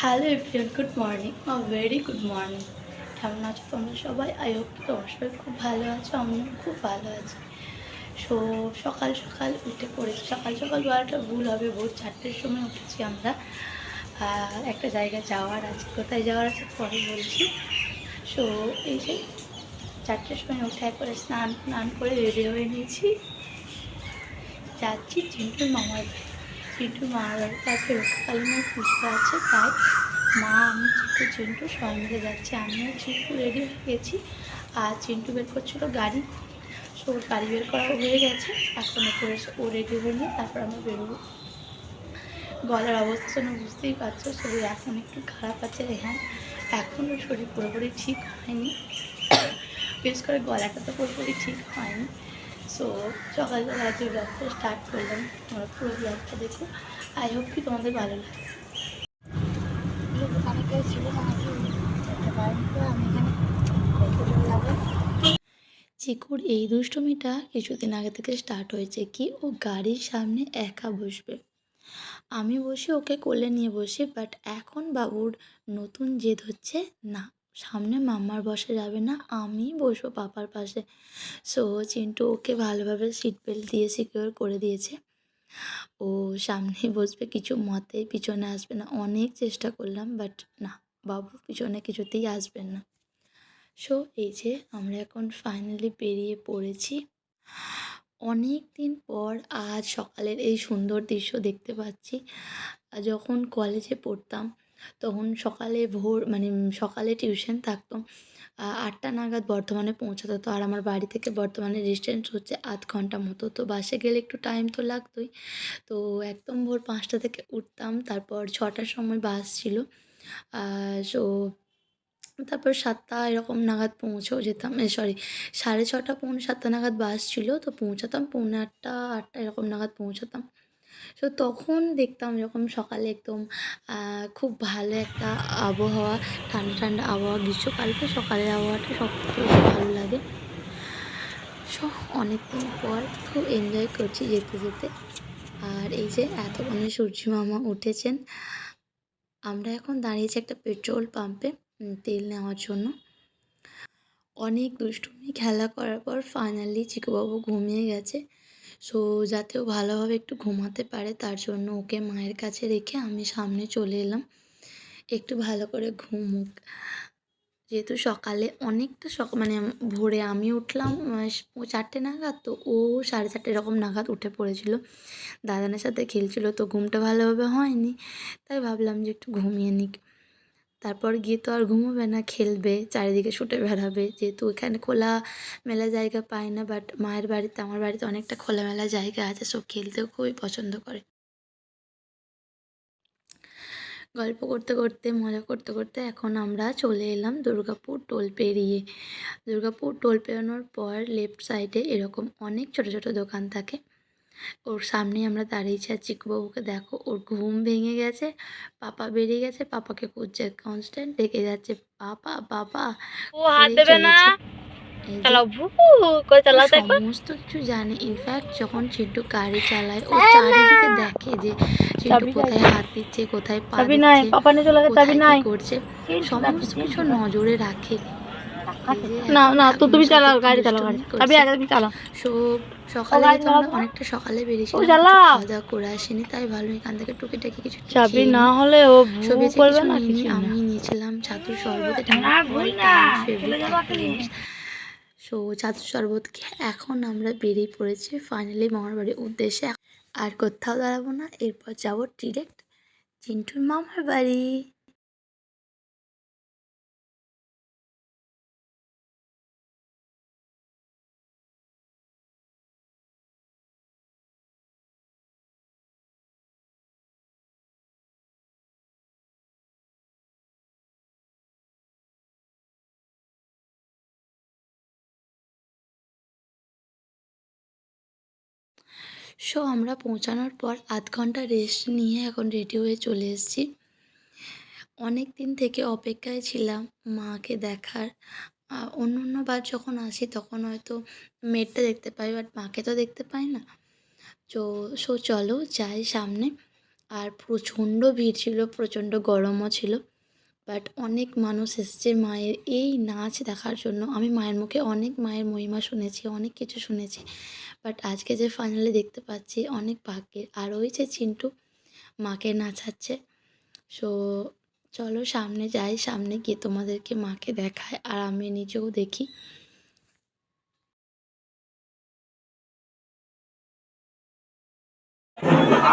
Hello everyone good morning a very good morning কেমন আছো তোমরা সবাই? আই হোপ তোমার সবাই খুব ভালো আছো, আমিও খুব ভালো আছি। সো সকাল সকাল উঠে পড়েছি। সকাল সকাল বলাটা ভুল হবে। ভোর চারটের সময় উঠেছি আমরা। একটা জায়গায় যাওয়ার আছে। কোথায় যাওয়ার আছে পরে বলছি। সো এই যে চারটের সময় উঠে একবারে স্নান স্নান করে রেডি হয়ে নিয়েছি। যাচ্ছি চিন্টুর মামার বাড়ি চিন্টুর মামার বাড়ির কাছে রক্ষাকালীনের পুজো আছে, তাই মা আমি চিন্টু চিন্টু সবাই মিলে যাচ্ছি। আমিও চিন্টু রেডি হয়ে গেছি। আর চিন্টু বের করছিল গাড়ি। সো গাড়ি বের করা হয়ে গেছে। এখন এসে ও রেডি নিয়ে তারপর আমরা বেরোবো। গলার অবস্থা যেন বুঝতেই পারছ শরীর এখন একটু খারাপ আছে হ্যাঁ এখনও শরীর পুরোপুরি ঠিক হয়নি। বিশেষ করে গলাটা তো পুরোপুরি ঠিক হয়নি। সো সকালবেলা আজকে ব্লগটা স্টার্ট করলাম। তোমরা পুরো ব্লগটা দেখো আই হোপ কি তোমাদের ভালো লাগে। চিকুর এই দুষ্টুমিটা কিছুদিন আগে থেকে স্টার্ট হয়েছে। কি ও গাড়ির সামনে একা বসবে? আমি বসে ওকে কোলে নিয়ে বসি বাট এখন বাবুর নতুন জেদ হচ্ছে না। সামনে মাম্মার বসে যাবে না, আমি বসবো পাপার পাশে। সো চিন্টু ওকে ভালোভাবে সিট বেল্ট দিয়ে সিকিওর করে দিয়েছে। ও সামনেই বসবে, কিছু মতেই পিছনে আসবে না। অনেক চেষ্টা করলাম বাট না, বাবু পিছনে কিছুতেই আসবেন না। সো এই যে আমরা এখন ফাইনালি বেরিয়ে পড়েছি। অনেক দিন পর আজ সকালের এই সুন্দর দৃশ্য দেখতে পাচ্ছি। যখন কলেজে পড়তাম তখন সকালে ভোর মানে সকালে টিউশন থাকতো। আটটা নাগাদ বর্ধমানে পৌঁছাতে হতো আর আমার বাড়ি থেকে বর্ধমানে ডিস্টেন্স হচ্ছে আধ ঘণ্টা মতো। তো বাসে গেলে একটু টাইম তো লাগতোই। তো একদম ভোর পাঁচটা থেকে উঠতাম, তারপর ছটার সময় বাস ছিল। সো তারপর সাতটা এরকম নাগাদ পৌঁছেও যেতাম। সরি সাড়ে ছটা, পৌনে সাতটা নাগাদ বাস ছিল। তো পৌঁছাতাম, পৌনে আটটা আটটা এরকম নাগাদ পৌঁছাতাম। তো তখন দেখতাম যখন সকালে একদম খুব ভালো একটা আবহাওয়া, ঠান্ডা ঠান্ডা আবহাওয়া গ্রীষ্মকাল তো সকালের আবহাওয়াটা সব থেকে ভালো লাগে। সো অনেকদিন পর খুব এনজয় করছি যেতে যেতে। আর এই যে এতক্ষণে সূর্য মামা উঠেছেন, আমরা এখন দাঁড়িয়েছি একটা পেট্রোল পাম্পে তেল নেওয়ার জন্য। অনেক দুষ্টুমি, খেলা করার পর ফাইনালি চিকুবাবু ঘুমিয়ে গেছে। সো যাতে ও ভালোভাবে একটু ঘুমাতে পারে, তার জন্য ওকে মায়ের কাছে রেখে আমি সামনে চলে এলাম। একটু ভালো করে ঘুমুক। যেহেতু সকালে অনেকটা সক মানে ভোরে আমি উঠলাম ও চারটে নাগাদ, তো ও সাড়ে চারটে এরকম নাগাদ উঠে পড়েছিল। দাদানের সাথে খেলছিল, তো ঘুমটা ভালোভাবে হয়নি, তাই ভাবলাম যে একটু ঘুমিয়ে নিক। তারপর গিয়ে তো আর ঘুমোবে না, খেলবে, চারিদিকে ছুটে বেড়াবে। যেহেতু এখানে খোলা মেলা জায়গা পায় না বাট মায়ের বাড়িতে, আমার বাড়িতে অনেকটা খোলামেলা জায়গা আছে, সব খেলতেও খুবই পছন্দ করে। গল্প করতে করতে, মজা করতে করতে এখন আমরা চলে এলাম দুর্গাপুর টোল পেরিয়ে। দুর্গাপুর টোল পেরোনোর পর লেফট সাইডে এরকম অনেক ছোট ছোট দোকান থাকে। ওর সামনেই আমরা দাঁড়িয়েছি আর চিকুবাবুকে দেখো ওর ঘুম ভেঙে গেছে পাপা বেরিয়ে গেছে পাপাকে খুঁজছে কনস্ট্যান্ট ডেকে যাচ্ছে পাপা পাপা ও হাত দেবে না? সমস্ত কিছু জানে। ইনফ্যাক্ট যখন চিন্টু গাড়ি চালায় ও চারিদিকে দেখে যে চিন্টু কোথায় হাত দিচ্ছে কোথায় পা দিচ্ছে কোথায় করছে সমস্ত কিছু নজরে রাখে। না না তো তুমি চালাও গাড়ি চালাও গাড়ি। চালাও। সো সকালে যেহেতু আমরা অনেকটা সকালে বেরিয়েছিলাম খাওয়া দাওয়া করে আসিনি তাই ভালো এখান থেকে টুকিটাকি কিছু চাবি না হলে ও ভু করবে না কিছু আমি নিয়েছিলাম ছাতুর শরবত এটা। জিনিস। সো ছাতুর শরবত খেয়ে এখন আমরা বেরিয়ে পড়েছি ফাইনালি মামার বাড়ির উদ্দেশ্যে। আর কোথাও দাঁড়াবো না এরপর যাব ডিরেক্ট চিন্টুর মামার বাড়ি। সো আমরা পৌঁছানোর পর আধ ঘণ্টা রেস্ট নিয়ে এখন রেডি হয়ে চলে এসেছি। অনেক দিন থেকে অপেক্ষায় ছিলাম মাকে দেখার। অন্য অন্য বার যখন আসি তখন হয়তো মেয়েরটা দেখতে পাই বাট মাকে তো দেখতে পাই না। তো সো চলো যাই সামনে। আর প্রচণ্ড ভিড় ছিল, প্রচণ্ড গরমও ছিল। বাট অনেক মানুষ এসছে মায়ের এই নাচ দেখার জন্য। আমি মায়ের মুখে অনেক মায়ের মহিমা শুনেছি, অনেক কিছু শুনেছি। বাট আজকে যে ফাইনালি দেখতে পাচ্ছি, অনেক ভাগ্যের। আর ওই যে চিন্টু মাকে নাচাচ্ছে। সো চলো সামনে যাই, সামনে গিয়ে তোমাদেরকে মাকে দেখায় আর আমি নিজেও দেখি।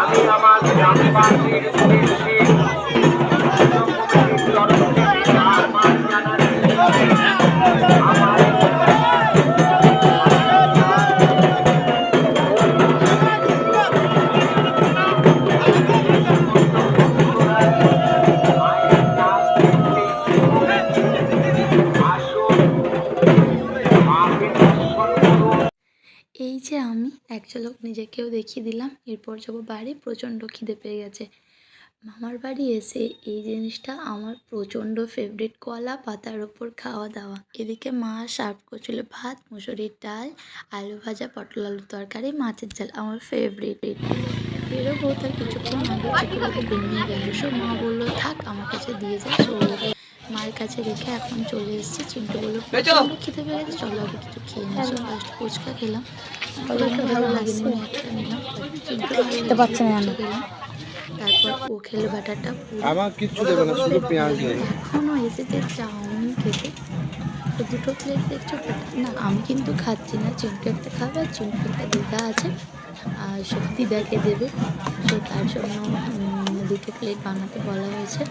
আমি আমার এই যে আমি এক নিজেকেও দেখিয়ে দিলাম এরপর যাব বাড়ি প্রচণ্ড খিদে পেয়ে গেছে। মামার বাড়ি এসে এই জিনিসটা আমার প্রচণ্ড ফেভারিট কলা পাতার ওপর খাওয়া দাওয়া। এদিকে মা সার্ভ করছিল ভাত মুসুরির ডাল আলু ভাজা পটল আলুর তরকারি মাছের ঝাল আমার ফেভারিট বেরোবো তার কিছুক্ষণ আগে ঘুমিয়ে গেল। সো মা বলল থাক আমার কাছে দিয়ে যা মায়ের কাছে রেখে এখন চলে এসেছি। চিন্টু বলল খেতে পেয়ে চলো আগে কিছু খেয়ে নিচ্ছি ফার্স্ট ফুচকা খেলাম। ভালো লাগেনি একটা নিলাম। চিন্টু ভালো পারছে না। খেলাম তারপর ও খেলো ব্যাটারটা আমার কিচ্ছু দেবে না শুধু পেঁয়াজ দেবে। এখনও এসেছে চাউমিন খেতে তো দুটো প্লেট দেখছ? না আমি কিন্তু খাচ্ছি না চিন্টু একটা খাবে আর চিন্টু একটা দিদা আছে। আর সে দিদাকে দেবে। তো তার জন্য দুটো প্লেট বানাতে বলা হয়েছে।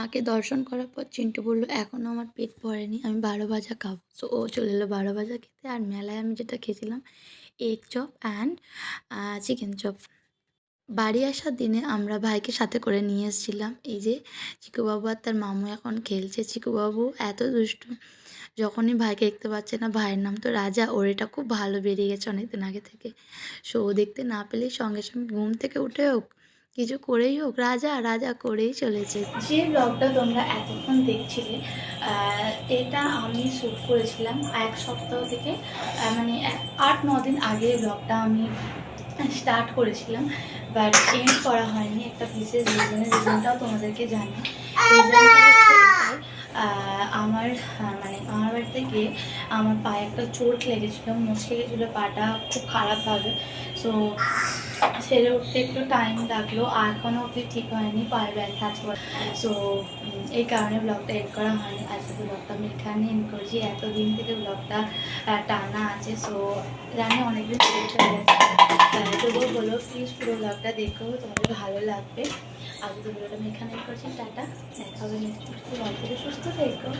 মাকে দর্শন করার পর চিন্টু বলল এখনও আমার পেট ভরেনি, আমি বারো ভাজা খাব। সো ও চলে এলো বারো ভাজা খেতে। আর মেলায় আমি যেটা খেয়েছিলাম egg chop and chicken chop বাড়ি আসার দিনে আমরা ভাইকে সাথে করে নিয়ে এসেছিলাম। এই যে চিকুবাবু আর তার মামু এখন খেলছে। চিকুবাবু এত দুষ্টু, যখনই ভাইকে দেখতে পাচ্ছে না, ভাইয়ের নাম তো রাজা, ওর এটা খুব ভালো বেরিয়ে গেছে অনেকদিন আগে থেকে। সো ও দেখতে না পেলেই সঙ্গে সঙ্গে ঘুম থেকে উঠে হোক কিছু করেই হোক, রাজা রাজা করেই চলেছে। যে ব্লগটা তোমরা এতক্ষণ দেখছিলে এটা আমি শ্যুট করেছিলাম এক সপ্তাহ থেকে মানে আট, ন দিন আগে ব্লগটা আমি স্টার্ট করেছিলাম বাট চেঞ্জ করা হয়নি। একটা বিশেষ রিজনে রিজনটাও তোমাদেরকে জানি আমার মানে আমার বাড়িতে গিয়ে আমার পায়ে একটা চোট লেগেছিলো, মুচকে গেছিল পাটা খুব খারাপভাবে। সো সেরে উঠতে একটু টাইম লাগল, আর এখনও অব্দি ঠিক হয়নি, পায়ে ব্যথা আছে। সো এই কারণে ব্লগটা এড করা হয়নি। আজকে ব্লগটা আমি এখানে এন্ড করছি। এতদিন থেকে ব্লগটা টানা আছে। সো জানি অনেকদিন তবুও বলো প্লিজ পুরো ব্লগটা দেখো। তোমাদের ভালো লাগবে। আজকে ভিডিওটা আমি এখানে করছি। টাটা। দেখা হবে নেক্সট থেকে সুস্থ থেকো।